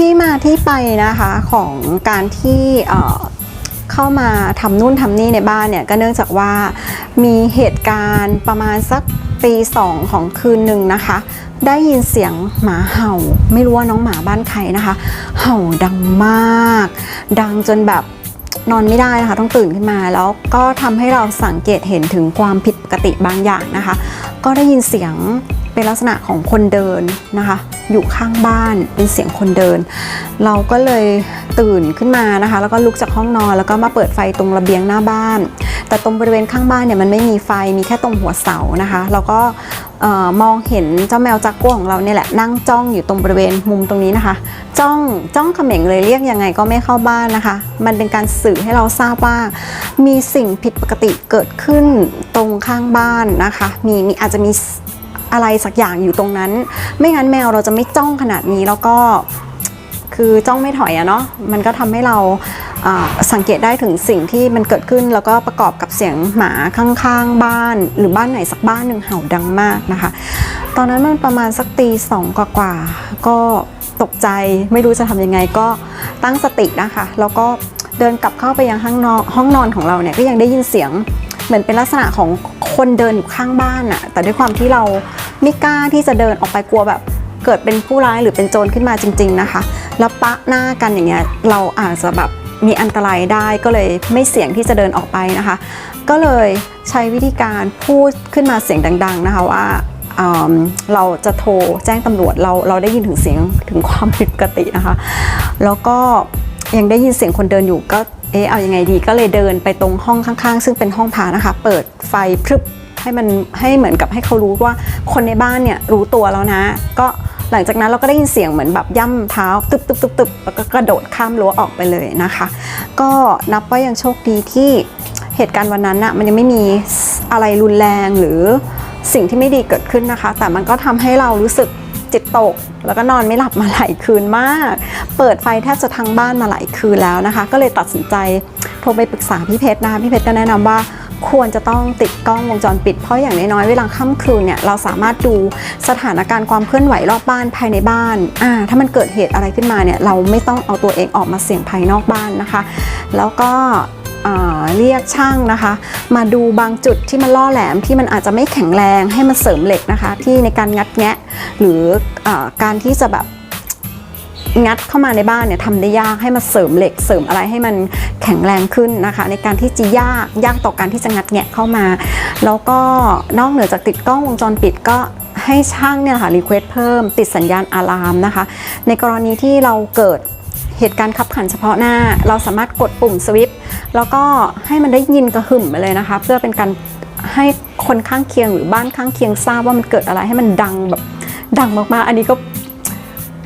ที่มาที่ไปนะคะของการที่เข้ามาทำนู่นทำนี่ในบ้านเนี่ยก็เนื่องจากว่ามีเหตุการณ์ประมาณสักตีสองของคืนหนึ่งนะคะ ได้ยินเสียงหมาเห่า ไม่รู้ว่าน้องหมาบ้านใครนะคะ เห่าดังมาก ดังจนแบบนอนไม่ได้นะคะต้องตื่นขึ้นมาแล้วก็ทำให้เราสังเกตเห็นถึงความผิดปกติบางอย่างนะคะ ก็ได้ยินเสียง เป็นลักษณะของคนเดินนะคะ อยู่ข้างบ้านเป็นเสียงคนเดิน เราก็เลยตื่นขึ้นมานะคะ แล้วก็ลุกจากห้องนอนแล้วก็มาเปิดไฟตรงระเบียงหน้าบ้าน แต่ตรงบริเวณข้างบ้านเนี่ยมันไม่มีไฟมีแค่ตรงหัวเสานะคะแล้วก็มองเห็นเจ้าแมวจักกัวของเราเนี่ยแหละนั่งจ้องอยู่ตรงบริเวณมุมตรงนี้นะคะ จ้องจ้องเขม็งเลยเรียกยังไงก็ไม่เข้าบ้านนะคะ มันเป็นการสื่อให้เราทราบว่า มีสิ่งผิดปกติเกิดขึ้นตรงข้างบ้านนะคะ มีมีอาจจะมี อะไรสักอย่างอยู่ตรงนั้น ไม่งั้นแมวเราจะไม่จ้องขนาดนี้แล้วก็คือจ้องไม่ถอยอะเนาะมันก็ทำให้เราอ่าสังเกตได้ถึงสิ่งที่มันเกิดขึ้นแล้วก็ประกอบกับเสียงหมาข้างๆบ้าน หรือบ้านไหนสักบ้านหนึ่งเห่าดังมากนะคะ ตอนนั้นมันประมาณสักตีสองกว่าๆก็ตกใจไม่รู้จะทำยังไงก็ตั้งสตินะคะ แล้วก็เดินกลับเข้าไปยังห้องนอนห้องนอนของเราเนี่ยก็ยังได้ยินเสียงเหมือนเป็นลักษณะของ คนเดินอยู่ข้างบ้านอะแต่ด้วยความที่เราไม่กล้าที่จะเดินออกไปกลัวแบบ เกิดเป็นผู้ร้ายหรือเป็นโจรขึ้นมาจริง ๆนะคะ แล้วปะหน้ากันอย่างเงี้ยเราอาจจะแบบมีอันตรายได้ก็เลยไม่เสี่ยงที่จะเดินออกไปนะคะ ก็เลยใช้วิธีการพูดขึ้นมาเสียงดัง ๆนะคะว่าอืมเราจะโทรแจ้งตำรวจเราเราได้ยินถึงเสียงถึงความผิดปกตินะคะ แล้วก็ยังได้ยินเสียงคนเดินอยู่ก็ เอ๊ะเอายังไงดีก็เลยเดินไปตรงห้องข้างๆ ซึ่งเป็นห้องพานะคะ เปิดไฟพรึบให้มันให้เหมือนกับให้เขารู้ว่าคนในบ้านเนี่ยรู้ตัวแล้วนะ ก็หลังจากนั้นเราก็ได้ยินเสียงเหมือนแบบย่ำเท้าตึบตึบตึบตึบแล้วก็กระโดดข้ามรั้วออกไปเลยนะคะ ก็นับว่ายังโชคดีที่เหตุการณ์วันนั้นน่ะมันยังไม่มีอะไรรุนแรงหรือสิ่งที่ไม่ดีเกิดขึ้นนะคะ แต่มันก็ทำให้เรารู้สึก จิตตก แล้วก็นอนไม่หลับมาหลายคืนมาก เปิดไฟแทบจะทั้งบ้านมาหลายคืนแล้วนะคะ ก็เลยตัดสินใจโทรไปปรึกษาพี่เพชรนะคะพี่เพชรก็แนะนำว่าควรจะต้องติดกล้องวงจรปิด เพราะอย่างน้อยๆเวลาค่ำคืนเนี่ยเราสามารถดูสถานการณ์ความเคลื่อนไหวรอบบ้านภายในบ้านอ่าถ้ามันเกิดเหตุอะไรขึ้นมาเนี่ยเราไม่ต้องเอาตัวเองออกมาเสี่ยงภายนอกบ้านนะคะ แล้วก็ เรียกช่างนะคะ มาดูบางจุดที่มันล่อแหลมที่มันอาจจะไม่แข็งแรงให้มันเสริมเหล็กนะคะ ที่ในการงัดแงะหรืออการที่จะแบบงัดเข้ามาในบ้านเนี่ยทำได้ยากให้มาเสริมเหล็กเสริมอะไรให้มันแข็งแรงขึ้นนะคะ ในการที่จะยากยากต่อการที่จะงัดแงะเข้ามา แล้วก็นอกเหนือจากติดกล้องวงจรปิดก็ให้ช่างเนี่ยค่ะรีเควสเพิ่มติดสัญญาณอะลามนะคะ ในกรณีที่เราเกิด เหตุการณ์ขับขันเฉพาะหน้า เราสามารถกดปุ่มสวิตช์แล้วก็ให้มันได้ยินกระหึ่มไปเลยนะคะ เพื่อเป็นการให้คนข้างเคียงหรือบ้านข้างเคียงทราบว่ามันเกิดอะไรให้มันดังแบบดังมากๆ อันนี้ก็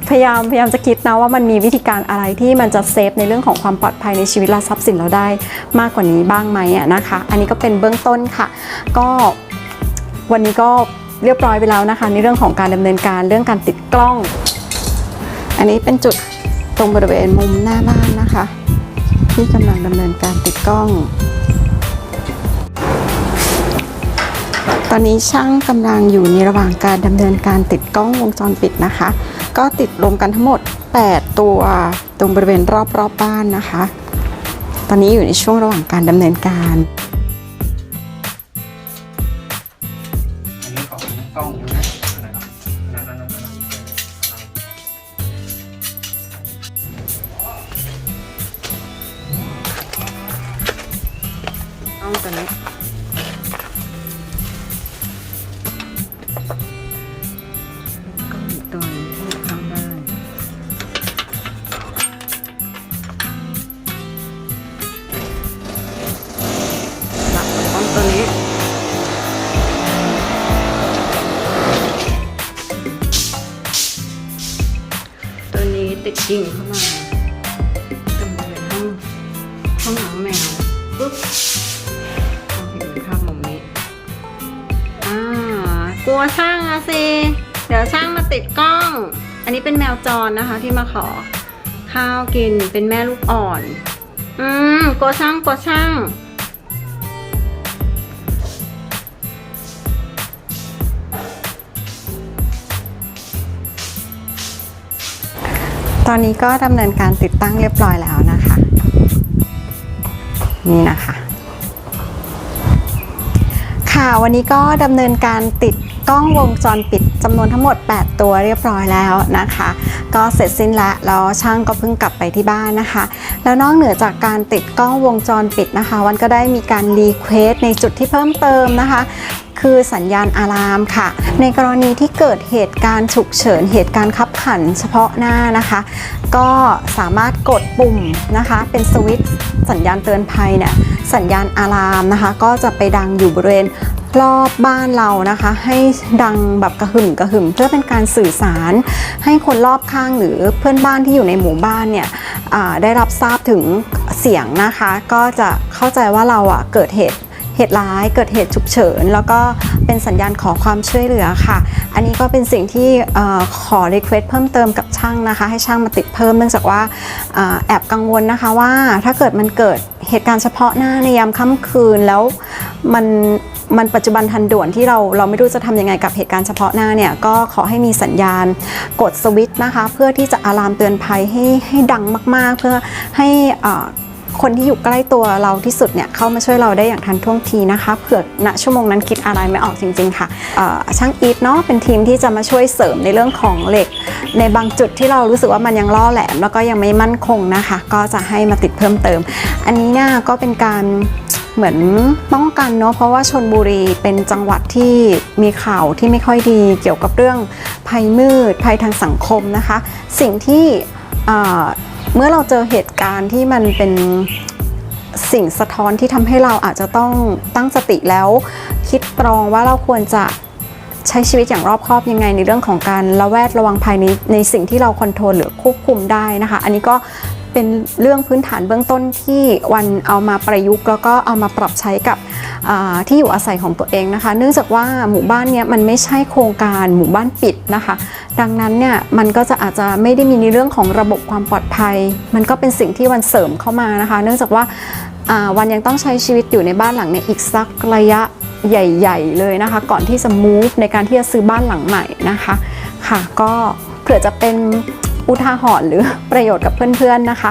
พยายามพยายามจะคิดนะว่ามันมีวิธีการอะไรที่มันจะเซฟในเรื่องของความปลอดภัยในชีวิตและทรัพย์สินเราได้มากกว่านี้บ้างไหมอะนะคะ อันนี้ก็เป็นเบื้องต้นค่ะ ก็วันนี้ก็เรียบร้อยไปแล้วนะคะ ในเรื่องของการดำเนินการเรื่องการติดกล้อง อันนี้เป็นจุด รงบริเวณมุมหน้าบ้านนะคะ ที่กำลังดำเนินการติดกล้อง ตอนนี้ช่างกำลังอยู่ในระหว่างการดำเนินการติดกล้องวงจรปิดนะคะ ก็ติดรวมกันทั้งหมด 8 ตัวตรงบริเวณรอบๆบบ้านนะคะ ตอนนี้อยู่ในช่วงระหว่างการดำเนินการอันนี้ของกล้อง ก็อีกตัวนึงที่เข้าได้ หลักของตัวนี้ตัวนี้ติดกิ่งเข้ามา ลัวช่างอะสิ เดี๋ยวช่างมาติดกล้อง อันนี้เป็นแมวจรนะคะที่มาขอ ข้าวกินเป็นแม่ลูกอ่อน อืมกลัวช่างกลัวช่างตอนนี้ก็ดำเนินการติดตั้งเรียบร้อยแล้วนะคะ นี่นะคะ ค่ะวันนี้ก็ดำเนินการติด กล้องวงจรปิดจำนวนทั้งหมด 8 ตัวเรียบร้อยแล้วนะคะ ก็เสร็จสิ้นแล้วแล้วช่างก็เพิ่งกลับไปที่บ้านนะคะ แล้วนอกเหนือจากการติดกล้องวงจรปิดนะคะ วันก็ได้มีการรีเควสในจุดที่เพิ่มเติมนะคะคือสัญญาณอะลามค่ะ ในกรณีที่เกิดเหตุการณ์ฉุกเฉินเหตุการณ์ขับขันเฉพาะหน้านะคะ ก็สามารถกดปุ่มนะคะ เป็นสวิตช์สัญญาณเตือนภัยเนี่ยสัญญาณอะลามนะคะ ก็จะไปดังอยู่บริเวณ รอบบ้านเรานะคะ ให้ดังแบบกระหึ่มกระหึ่มเพื่อเป็นการสื่อสาร ให้คนรอบข้างหรือเพื่อนบ้านที่อยู่ในหมู่บ้านเนี่ยได้รับทราบถึงเสียงนะคะ ก็จะเข้าใจว่าเราอะเกิดเหตุเหตุร้ายเกิดเหตุฉุกเฉิน แล้วก็เป็นสัญญาณขอความช่วยเหลือค่ะ อันนี้ก็เป็นสิ่งที่เอ่อขอรีเควสเพิ่มเติมกับช่างนะคะ ให้ช่างมาติดเพิ่มเนื่องจากว่าอ่าแอบกังวลนะคะว่าถ้าเกิดมันเกิดเหตุการณ์เฉพาะหน้าในยามค่ำคืนแล้วมัน มันปัจจุบันทันด่วนที่เราเราไม่รู้จะทำยังไงกับเหตุการณ์เฉพาะหน้าเนี่ยก็ขอให้มีสัญญาณกดสวิตช์นะคะ เพื่อที่จะอะลามเตือนภัยให้ให้ดังมาก ๆ เพื่อให้คนที่อยู่ใกล้ตัวเราที่สุดเนี่ยเข้ามาช่วยเราได้อย่างทันท่วงทีนะคะเผื่อณชั่วโมงนั้นคิดอะไรไม่ออกจริงๆค่ะช่างอีทเนาะเป็นทีมที่จะมาช่วยเสริมในเรื่องของเหล็ก ในบางจุดที่เรารู้สึกว่ามันยังล่อแหลม แล้วก็ยังไม่มั่นคงนะคะ ก็จะให้มาติดเพิ่มเติม อันนี้เนี่ยก็เป็นการ เหมือนป้องกันเนาะเพราะว่าชนบุรีเป็นจังหวัดที่มีข่าวที่ไม่ค่อยดีเกี่ยวกับเรื่องภัยมืดภัยทางสังคมนะคะ สิ่งที่เมื่อเราเจอเหตุการณ์ที่มันเป็นสิ่งสะท้อนที่ทำให้เราอาจจะต้องตั้งสติแล้ว คิดตรองว่าเราควรจะใช้ชีวิตอย่างรอบคอบยังไงในเรื่องของการระแวดระวังภายในในสิ่งที่เราคอนโทรลหรือควบคุมได้นะคะ อันนี้ก็ เป็นเรื่องพื้นฐานเบื้องต้นที่วันเอามาประยุกต์แล้วก็เอามาปรับใช้กับที่อยู่อาศัยของตัวเองนะคะ เนื่องจากว่าหมู่บ้านเนี้ยมันไม่ใช่โครงการหมู่บ้านปิดนะคะ ดังนั้นเนี่ยมันก็จะอาจจะไม่ได้มีในเรื่องของระบบความปลอดภัย มันก็เป็นสิ่งที่วันเสริมเข้ามานะคะ เนื่องจากว่าวันยังต้องใช้ชีวิตอยู่ในบ้านหลังเนี่ยอีกสักระยะใหญ่ ๆ เลยนะคะ ก่อนที่จะ move ในการที่จะซื้อบ้านหลังใหม่นะคะค่ะก็เผื่อจะเป็น อุทาหรณ์หรือประโยชน์กับเพื่อนๆนะคะ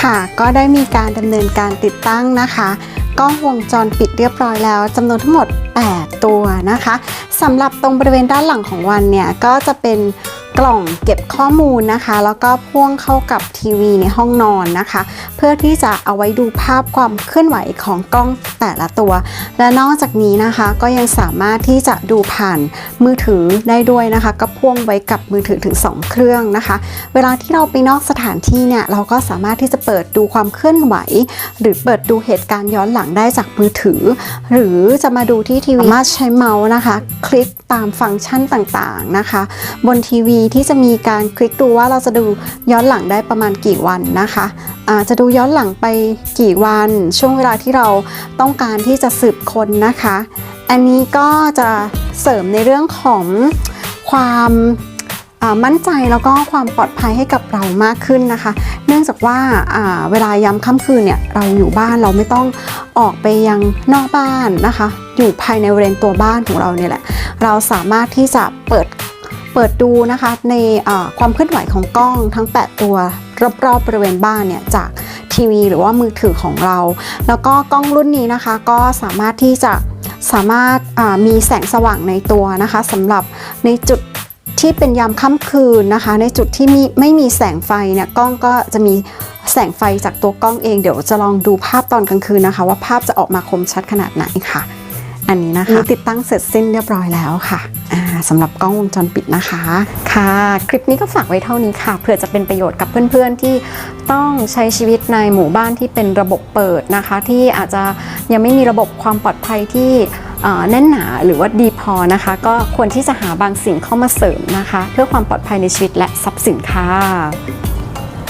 ค่ะก็ได้มีการดำเนินการติดตั้งนะคะกล้องวงจรปิดเรียบร้อยแล้วจำนวนทั้งหมด 8 ตัวนะคะสำหรับตรงบริเวณด้านหลังของวันเนี่ยก็จะเป็น กล่องเก็บข้อมูลนะคะ แล้วก็พ่วงเข้ากับทีวีในห้องนอนนะคะ เพื่อที่จะเอาไว้ดูภาพความเคลื่อนไหวของกล้องแต่ละตัว และนอกจากนี้นะคะก็ยังสามารถที่จะดูผ่านมือถือได้ด้วยนะคะ ก็พ่วงไว้กับมือถือถึง 2 เครื่องนะคะ เวลาที่เราไปนอกสถานที่เนี่ยเราก็สามารถที่จะเปิดดูความเคลื่อนไหว หรือเปิดดูเหตุการณ์ย้อนหลังได้จากมือถือ หรือจะมาดูที่ทีวีสามารถใช้เมาส์นะคะ คลิกตามฟังก์ชันต่างๆนะคะ บนทีวีที่จะมีการคลิกดูว่าเราจะดูย้อนหลังได้ประมาณกี่วันนะคะอาจะดูย้อนหลังไปกี่วัน ช่วงเวลาที่เราต้องการที่จะสืบค้นนะคะ อันนี้ก็จะเสริมในเรื่องของความมั่นใจแล้วก็ความปลอดภัยให้กับเรามากขึ้นนะคะ เนื่องจากว่าอ่าเวลายามค่ำคืนเนี่ยเราอยู่บ้านเราไม่ต้องออกไปยังนอกบ้านนะคะ อยู่ภายในบริเวณตัวบ้านของเราเนี่ยแหละ เราสามารถที่จะเปิดเปิดดูนะคะในความเคลื่อนไหวของกล้องทั้ง 8 ตัวรอบๆบริเวณบ้านเนี่ยจากทีวีหรือว่ามือถือของเรา แล้วก็กล้องรุ่นนี้นะคะก็สามารถที่จะสามารถมีแสงสว่างในตัวนะคะสำหรับในจุดที่เป็นยามค่ำคืนนะคะ ในจุดที่มีไม่มีแสงไฟเนี่ยกล้องก็จะมีแสงไฟจากตัวกล้องเองเดี๋ยวจะลองดูภาพตอนกลางคืนนะคะ ว่าภาพจะออกมาคมชัดขนาดไหนค่ะ อันนี้นะคะติดตั้งเสร็จสิ้นเรียบร้อยแล้วค่ะสำหรับกล้องวงจรปิดนะคะ ค่ะ คลิปนี้ก็ฝากไว้เท่านี้ค่ะเผื่อจะเป็นประโยชน์กับเพื่อนๆที่ต้องใช้ชีวิตในหมู่บ้านที่เป็นระบบเปิดนะคะ ที่อาจจะยังไม่มีระบบความปลอดภัยที่แน่นหนาหรือว่าดีพอนะคะ ก็ควรที่จะหาบางสิ่งเข้ามาเสริมนะคะ เพื่อความปลอดภัยในชีวิตและทรัพย์สินค่ะ